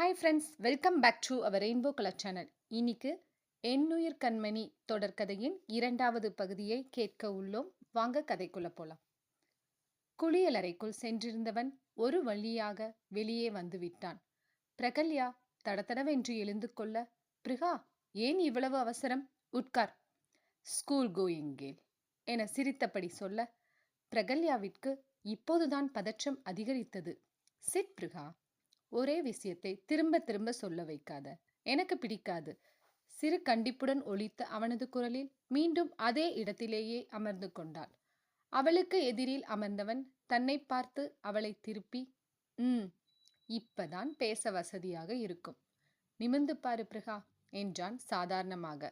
Hi friends welcome back to our rainbow colour channel இன்னைக்கு எண்ணுயிர் கண்மணி தொடர்கதையின் இரண்டாவது பகுதியை கேட்க உள்ளோம். வாங்க கதைக்குள்ள போலாம். குளியலறைக்குள் சென்றிருந்தவன் ஒரு வழியாக வெளியே வந்து விட்டான். பிரகல்யா தடதடவென்று எழுந்து கொள்ள பிரிகா ஏன் இவ்வளவு அவசரம்? உட்கார். ஸ்கூல் கோயிங் கேல் என சிரித்தபடி சொல்ல பிரகல்யாவிற்கு இப்போதுதான் பதற்றம் அதிகரித்தது. சிட் பிரிகா. ஒரே விஷயத்தை திரும்ப திரும்ப சொல்ல வைக்காத. எனக்கு பிடிக்காது. சிறு கண்டிப்புடன் ஒழித்த அவனது குரலில் மீண்டும் அதே இடத்திலேயே அமர்ந்து கொண்டாள். அவளுக்கு எதிரில் அமர்ந்தவன் தன்னை பார்த்து அவளை திருப்பி ம் இப்பதான் பேச வசதியாக இருக்கும். நிமிர்ந்து பாரு பிரகா என்றான் சாதாரணமாக.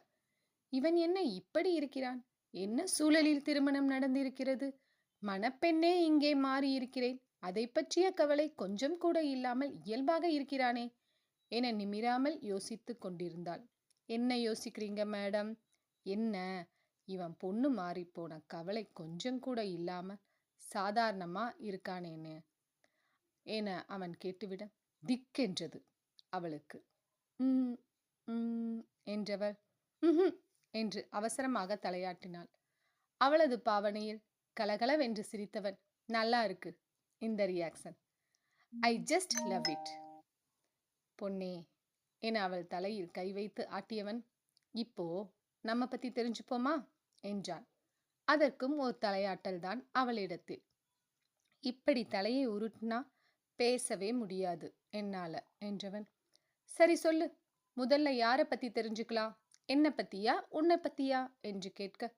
இவன் என்ன இப்படி இருக்கிறான்? என்ன சூழலில் திருமணம் நடந்திருக்கிறது? மணப்பெண்ணே இங்கே மாறி இருக்கிறேன் அதை பற்றிய கவலை கொஞ்சம் கூட இல்லாமல் இயல்பாக இருக்கிறானே என நிமிராமல் யோசித்து கொண்டிருந்தாள். என்ன யோசிக்கிறீங்க மேடம்? என்ன? இவன் பொண்ணு மாறிப்போன போன கவலை கொஞ்சம் கூட இல்லாம சாதாரணமா இருக்கானேன்னு என அவன் கேட்டுவிட திக்கென்றது அவளுக்கு. என்றவர் என்றவள். என்று அவசரமாக தலையாட்டினாள். அவளது பாவனையில் கலகலவென்று சிரித்தவன் நல்லா இருக்கு. இந்த reaction I just love it பொன்னே என அவள் தலையில் கை வைத்து ஆட்டியவன் இப்போ நம்ம பத்தி தெரிஞ்சுப்போமா? என்றான். அதற்கும் ஒரு தலையாட்டல் தான் அவளிடத்தில். இப்படி தலையை உருட்டினா பேசவே முடியாது என்னால என்றவன். சரி சொல்லு முதல்ல யாரை பத்தி தெரிஞ்சுக்கலாம்? என்ன பத்தியா உன்னை பத்தியா? என்று கேட்க.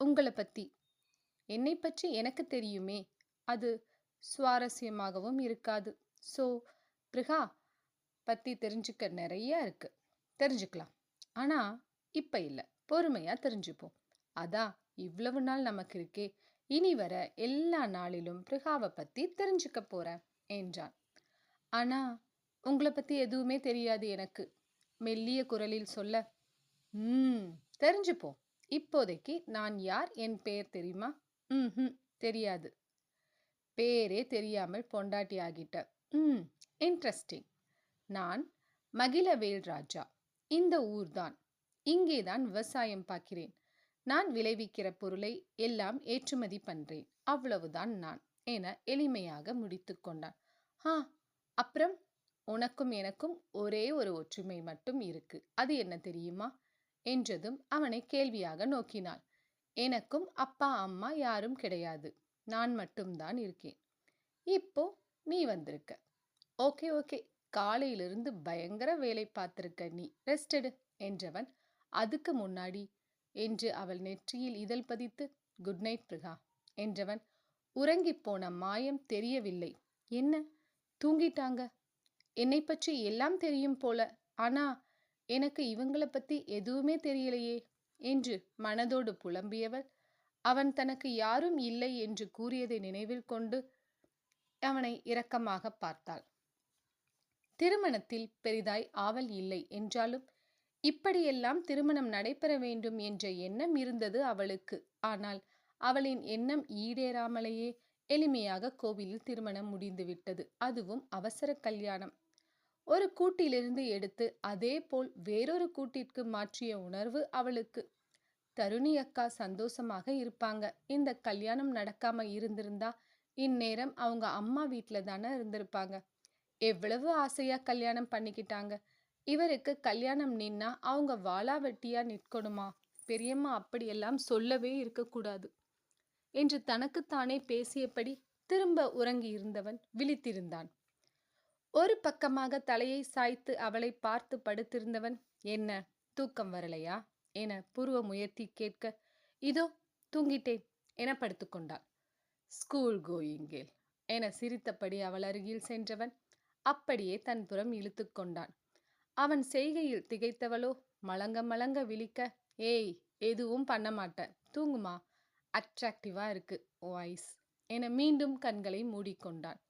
உங்களை பத்தி. என்னை பற்றி எனக்கு தெரியுமே. அது சுவாரஸ்யமாகவும் இருக்காது. ஸோ பிரிகா பற்றி தெரிஞ்சுக்க நிறைய இருக்குது தெரிஞ்சுக்கலாம். ஆனால் இப்போ இல்லை. பொறுமையாக தெரிஞ்சுப்போம். அதான் இவ்வளவு நாள் நமக்கு இருக்கே. இனி வர எல்லா நாளிலும் பிரிகாவை பற்றி தெரிஞ்சுக்க போகிறேன் என்றான். ஆனால் உங்களை பற்றி எதுவுமே தெரியாது எனக்கு. மெல்லிய குரலில் சொல்ல ம் தெரிஞ்சுப்போம். இப்போதைக்கு நான் யார்? என் பெயர் தெரியுமா? ம் தெரியாது. பேரே தெரியாமல் பொண்டாட்டி ஆகிட்ட. ம் இன்ட்ரெஸ்டிங் நான் மகிழவேல் ராஜா. இந்த ஊர்தான். இங்கேதான் விவசாயம் பார்க்கிறேன். நான் விளைவிக்கிற பொருளை எல்லாம் ஏற்றுமதி பண்றேன். அவ்வளவுதான் நான் என எளிமையாக முடித்து கொண்டான். ஆ அப்புறம்? உனக்கும் எனக்கும் ஒரே ஒரு ஒற்றுமை மட்டும் இருக்கு. அது என்ன தெரியுமா? என்றதும் அவனை கேள்வியாக நோக்கினாள். எனக்கும் அப்பா அம்மா யாரும் கிடையாது. நான் மட்டும்தான் இருக்கேன். இப்போ நீ வந்திருக்க. Okay okay. காலையிலிருந்து பயங்கர வேலை பார்த்திருக்க நீ. ரெஸ்டடு என்றவன் அதுக்கு முன்னாடி என்று அவள் நெற்றியில் இதழ் பதித்து குட் நைட் பிரகா என்றவன் உறங்கிப் போன மாயம் தெரியவில்லை. என்ன? தூங்கிட்டாங்க? என்னை பற்றி எல்லாம் தெரியும் போல. ஆனா எனக்கு இவங்கள பத்தி எதுவுமே தெரியலையே என்று மனதோடு புலம்பியவள் அவன் தனக்கு யாரும் இல்லை என்று கூறியதை நினைவில் கொண்டு அவனை இரக்கமாக பார்த்தாள். திருமணத்தில் பெரிதாய் ஆவல் இல்லை என்றாலும் இப்படியெல்லாம் திருமணம் நடைபெற வேண்டும் என்ற எண்ணம் இருந்தது அவளுக்கு. ஆனால் அவளின் எண்ணம் ஈடேறாமலேயே எளிமையாக கோவிலில் திருமணம் முடிந்துவிட்டது அதுவும் அவசர கல்யாணம். ஒரு கூட்டிலிருந்து எடுத்து அதே போல் வேறொரு கூட்டிற்கு மாற்றிய உணர்வு அவளுக்கு. தருணி அக்கா சந்தோஷமாக இருப்பாங்க. இந்த கல்யாணம் நடக்காம இருந்திருந்தா இந்நேரம் அவங்க அம்மா வீட்டில் தானே இருந்திருப்பாங்க. எவ்வளவு ஆசையா கல்யாணம் பண்ணிக்கிட்டாங்க. இவருக்கு கல்யாணம் நின்னா அவங்க வாளா வெட்டியா நிற்கணுமா? பெரியம்மா அப்படியெல்லாம் சொல்லவே இருக்கக்கூடாது. என்று தனக்குத்தானே பேசியபடி திரும்ப உறங்கி இருந்தவன் விழித்திருந்தான். ஒரு பக்கமாக தலையை சாய்த்து அவளை பார்த்து படுத்திருந்தவன் என்ன? தூக்கம் வரலையா? என புருவம் உயர்த்தி கேட்க இதோ தூங்கிட்டேன் என படுத்துக்கொண்டாள் ஸ்கூல் கோயிங்கேல் என சிரித்தபடி அவள் அருகில் சென்றவன் அப்படியே தன் புறம் இழுத்து கொண்டான். அவன் செய்கையில் திகைத்தவளோ மலங்க மலங்க விழிக்க ஏய் எதுவும் பண்ண மாட்டேன் தூங்குமா? அட்ராக்டிவா இருக்கு வாய்ஸ் என மீண்டும் கண்களை மூடிக்கொண்டான்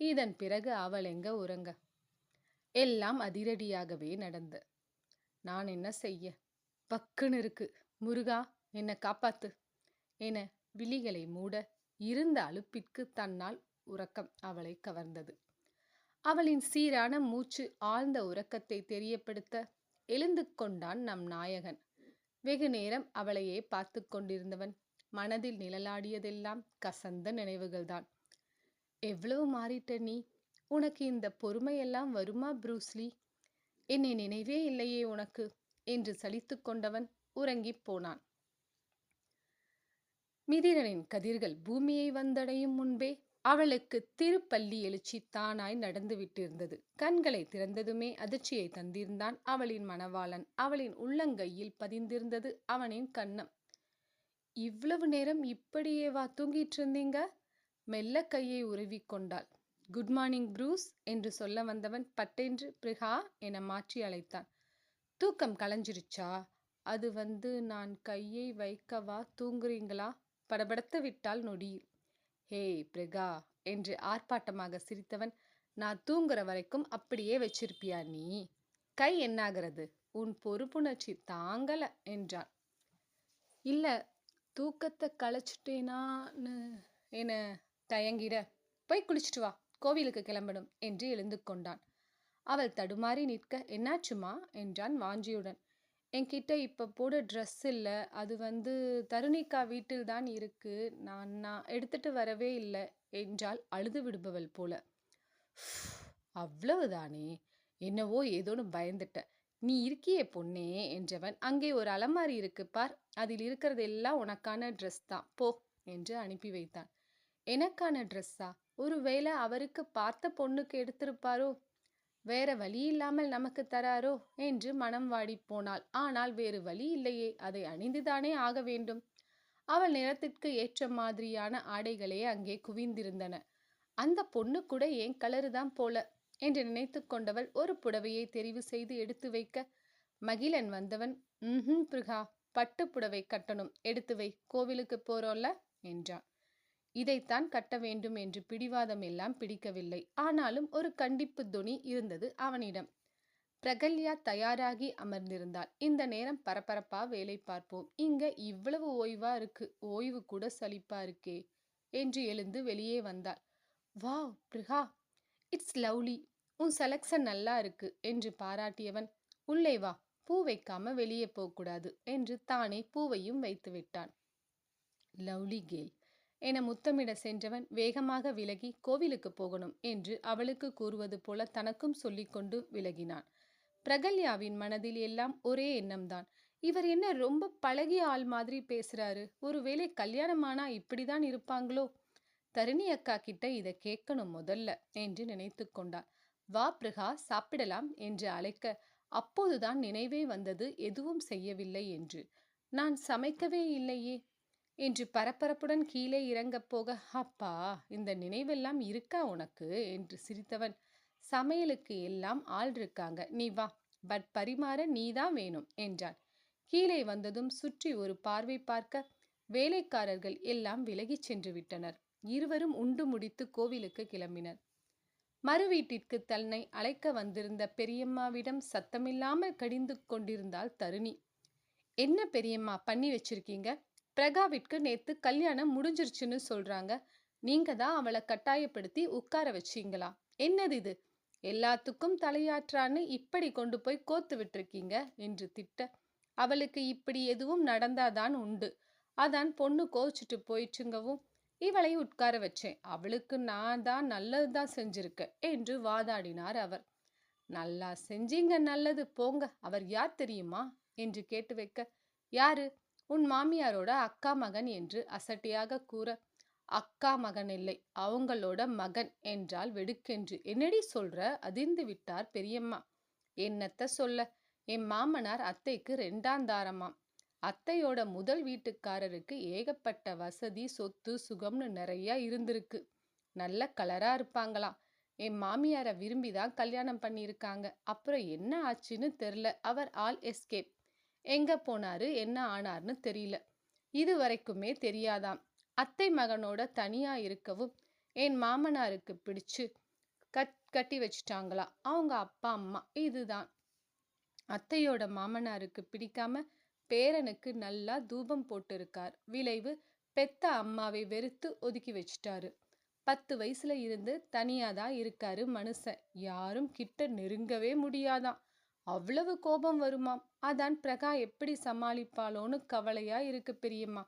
இதன் பிறகு அவள் எங்க உறங்க? எல்லாம் அதிரடியாகவே நடந்து. நான் என்ன செய்ய? பக்குன்னு இருக்கு. முருகா என்னை காப்பாத்து. என விழிகளை மூட இருந்த அலுப்பிற்கு தன்னால் உறக்கம் அவளை கவர்ந்தது. அவளின் சீரான மூச்சு ஆழ்ந்த உறக்கத்தை தெரியப்படுத்த எழுந்து கொண்டான் நம் நாயகன். வெகு நேரம் அவளையே பார்த்து கொண்டிருந்தவன் மனதில் நிழலாடியதெல்லாம் கசந்த நினைவுகள்தான். எவ்வளவு மாறிட்ட நீ? உனக்கு இந்த பொறுமையெல்லாம் வருமா ப்ரூஸ்லி? என்னை நினைவே இல்லையே உனக்கு. என்று சலித்து கொண்டவன் உறங்கிப் போனான். மிதிரனின் கதிர்கள் பூமியை வந்தடையும் முன்பே அவளுக்கு திருப்பள்ளி எழுச்சி தானாய் நடந்து விட்டிருந்தது. கண்களை திறந்ததுமே அதிர்ச்சியை தந்திருந்தான் அவளின் மணவாளன். அவளின் உள்ளங்கையில் பதிந்திருந்தது அவனின் கன்னம் இவ்வளவு நேரம் இப்படியேவா தூங்கிட்டு இருந்தீங்க? மெல்ல கையை உருவி கொண்டாள். குட் மார்னிங் ப்ரூஸ் என்று சொல்ல வந்தவன் பட்டென்று பிரிகா என மாற்றி அழைத்தான். தூக்கம் கலைஞ்சிருச்சா? அது வந்து நான் கையை வைக்கவா? தூங்குறீங்களா? படபடத்து விட்டால் நொடி. ஹே பிரகா என்று ஆர்ப்பாட்டமாக சிரித்தவன் நான் தூங்குற வரைக்கும் அப்படியே வச்சிருப்பியா நீ? கை என்னாகிறது? உன் பொறுப்புணர்ச்சி தாங்கல என்றான். இல்ல தூக்கத்தை களைச்சிட்டேனான்னு என தயங்கிட? போய் குளிச்சுட்டு வா கோவிலுக்கு கிளம்பணும் என்று எழுந்து கொண்டான். அவள் தடுமாறி நிற்க என்னாச்சுமா? என்றான் வாஞ்சியுடன். என்கிட்ட இப்போ போட ட்ரெஸ் இல்லை. அது வந்து தருணிக்கா வீட்டில் தான் இருக்கு. நான் நான் எடுத்துட்டு வரவே இல்லை என்றால் அழுது விடுபவள் போல. அவ்வளவுதானே? என்னவோ ஏதோன்னு பயந்துட்ட. நீ இருக்கியே பொண்ணே என்றவன். அங்கே ஒரு அலமாரி இருக்கு பார். அதில் இருக்கிறதெல்லாம் உனக்கான ட்ரெஸ் தான். போ என்று அனுப்பி வைத்தான். எனக்கான ட்ரெஸ்ஸா ஒருவேளை அவருக்கு பார்த்த பொண்ணுக்கு எடுத்திருப்பாரோ? வேற வழி இல்லாமல் நமக்கு தராரோ? என்று மனம் வாடி போனாள். ஆனால் வேறு வழி இல்லையே. அதை அணிந்துதானே ஆக வேண்டும்? அவள் நிறத்திற்கு ஏற்ற மாதிரியான ஆடைகளே அங்கே குவிந்திருந்தன. அந்த பொண்ணு கூட ஏன் கலரு தான் போல? என்று நினைத்து கொண்டவள் ஒரு புடவையை தெரிவு செய்து எடுத்து வைக்க மகிழன் வந்தவன். ம் பிருகா. பட்டு புடவை கட்டணும். எடுத்து வை. கோவிலுக்கு போறோம்ல என்றான். இதைத்தான் கட்ட வேண்டும் என்று பிடிவாதம் எல்லாம் பிடிக்கவில்லை. ஆனாலும் ஒரு கண்டிப்பு துணி இருந்தது அவனிடம். பிரகல்யா தயாராகி அமர்ந்திருந்தாள். இந்த நேரம் பரபரப்பா வேலை பார்ப்போம். இங்க இவ்வளவு ஓய்வா இருக்கு. ஓய்வு கூட சலிப்பா இருக்கே என்று எழுந்து வெளியே வந்தாள். வாவ் பிரிகா இட்ஸ் லவ்லி. உன் செலக்ஷன் நல்லா இருக்கு என்று பாராட்டியவன் உள்ளே வா. பூ வைக்காம வெளியே போகக்கூடாது என்று தானே பூவையும் வைத்து விட்டான் லவ்லி கேல் என முத்தமிட சென்றவன் வேகமாக விலகி கோவிலுக்கு போகணும் என்று அவளுக்கு கூறுவது போல தனக்கும் சொல்லிக்கொண்டு விலகினான். பிரகல்யாவின் மனதில் எல்லாம் ஒரே எண்ணம்தான். இவர் என்ன ரொம்ப பழகிய ஆள் மாதிரி பேசுறாரு. ஒருவேளை கல்யாணமானா இப்படிதான் இருப்பாங்களோ? தருணி அக்கா கிட்ட இதை கேட்கணும் முதல்ல என்று நினைத்து கொண்டாள். வா பிரகா சாப்பிடலாம் என்று அழைக்க அப்போதுதான் நினைவே வந்தது எதுவும் செய்யவில்லை என்று. நான் சமைக்கவே இல்லையே. என்று பரபரப்புடன் கீழே இறங்கப் போக அப்பா இந்த நினைவெல்லாம் இருக்கா உனக்கு? என்று சிரித்தவன். சமையலுக்கு எல்லாம் ஆள் இருக்காங்க. நீ வா பட் பரிமாற நீதான் வேணும் என்றான். கீழே வந்ததும் சுற்றி ஒரு பார்வை பார்க்க வேலைக்காரர்கள் எல்லாம் விலகிச் சென்று விட்டனர். இருவரும் உண்டு முடித்து கோவிலுக்கு கிளம்பினர். மறு வீட்டிற்கு தன்னை அழைக்க வந்திருந்த பெரியம்மாவிடம் சத்தமில்லாமல் கடிந்து கொண்டிருந்தாள் தருணி. என்ன பெரியம்மா பண்ணி வச்சிருக்கீங்க? பிரகாவிற்கு நேத்து கல்யாணம் முடிஞ்சிருச்சுன்னு சொல்றாங்க. நீங்க தான் அவளை கட்டாயப்படுத்தி உட்கார வச்சீங்களா? என்னது இது? எல்லாத்துக்கும் தலையாற்றான்னு இப்படி கொண்டு போய் கோத்து விட்டுருக்கீங்க? என்று திட்ட. அவளுக்கு இப்படி எதுவும் நடந்தாதான் உண்டு. அதான் பொண்ணு கோச்சிட்டு போயிடுச்சுங்கவும். இவளை உட்கார வச்சேன். அவளுக்கு நான் தான் நல்லதுதான் செஞ்சிருக்கேன் என்று வாதாடினார் அவர். நல்லா செஞ்சீங்க நல்லது. போங்க. அவர் யார் தெரியுமா? என்று கேட்டு வைக்க. யாரு? உன் மாமியாரோட அக்கா மகன் என்று அசட்டியாக கூற அக்கா மகன் இல்லை அவங்களோட மகன் என்றால் வெடுக்கென்று. என்னடி சொல்ற? அதிர்ந்து விட்டார் பெரியம்மா. என்னத்த சொல்ல? என் மாமனார் அத்தைக்கு ரெண்டாம் தாரமாம். அத்தையோட முதல் வீட்டுக்காரருக்கு ஏகப்பட்ட வசதி சொத்து சுகம்னு நிறைய இருந்திருக்கு. நல்ல கலரா இருப்பாங்களாம். என் மாமியாரை விரும்பி தான் கல்யாணம் பண்ணியிருக்காங்க. அப்புறம் என்ன ஆச்சுன்னு தெரில. அவர் ஆல் எஸ்கேப். எங்கே போனார் என்ன ஆனார்னு தெரியல. இது வரைக்குமே தெரியாதாம். அத்தை மகனோட தனியாக இருக்கவும் என் மாமனாருக்கு பிடிச்சு கட் கட்டி வச்சிட்டாங்களா. அவங்க அப்பா அம்மா இதுதான். அத்தையோட மாமனாருக்கு பிடிக்காம பேரனுக்கு நல்லா தூபம் போட்டிருக்கார். விளைவு பெத்த அம்மாவை வெறுத்து ஒதுக்கி வச்சிட்டாரு. பத்து வயசுல இருந்து தனியாக தான் இருக்காரு மனுஷன். யாரும் கிட்ட நெருங்கவே முடியாதான் அவ்வளவு கோபம் வருமாம் அதான் பிரகா எப்படி சமாளிப்பாளோன்னு கவலையா இருக்கு பெரியம்மா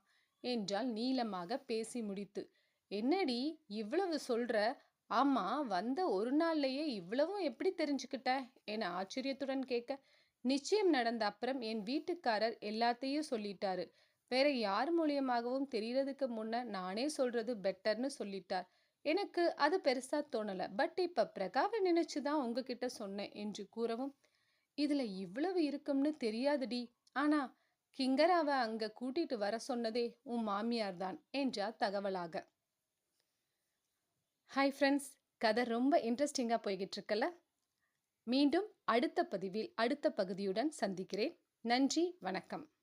என்றாள் நீளமாக பேசி முடித்து. என்னடி இவ்வளவு சொல்ற? ஆமா வந்த ஒரு நாள்லயே இவ்வளவும் எப்படி தெரிஞ்சுக்கிட்ட? என ஆச்சரியத்துடன் கேட்க. நிச்சயம் நடந்த அப்புறம் என் வீட்டுக்காரர் எல்லாத்தையும் சொல்லிட்டாரு. வேற யார் மூலியமாகவும் தெரியறதுக்கு முன்ன நானே சொல்றது பெட்டர்னு சொல்லிட்டார். எனக்கு அது பெருசா தோணல. பட் இப்ப பிரகாவை நினைச்சுதான் உங்ககிட்ட சொன்னேன் என்று கூறவும் இதுல இவ்வளவு இருக்கும்னு தெரியாதுடி. ஆனா கிங்கராவை அங்க கூட்டிட்டு வர சொன்னதே உன் மாமியார் தான் என்றார் தகவலாக. ஹாய் ஃப்ரெண்ட்ஸ் கதை ரொம்ப இன்ட்ரெஸ்டிங்காக போய்கிட்டு இருக்கல மீண்டும் அடுத்த பதிவில் அடுத்த பகுதியுடன் சந்திக்கிறேன். நன்றி வணக்கம்.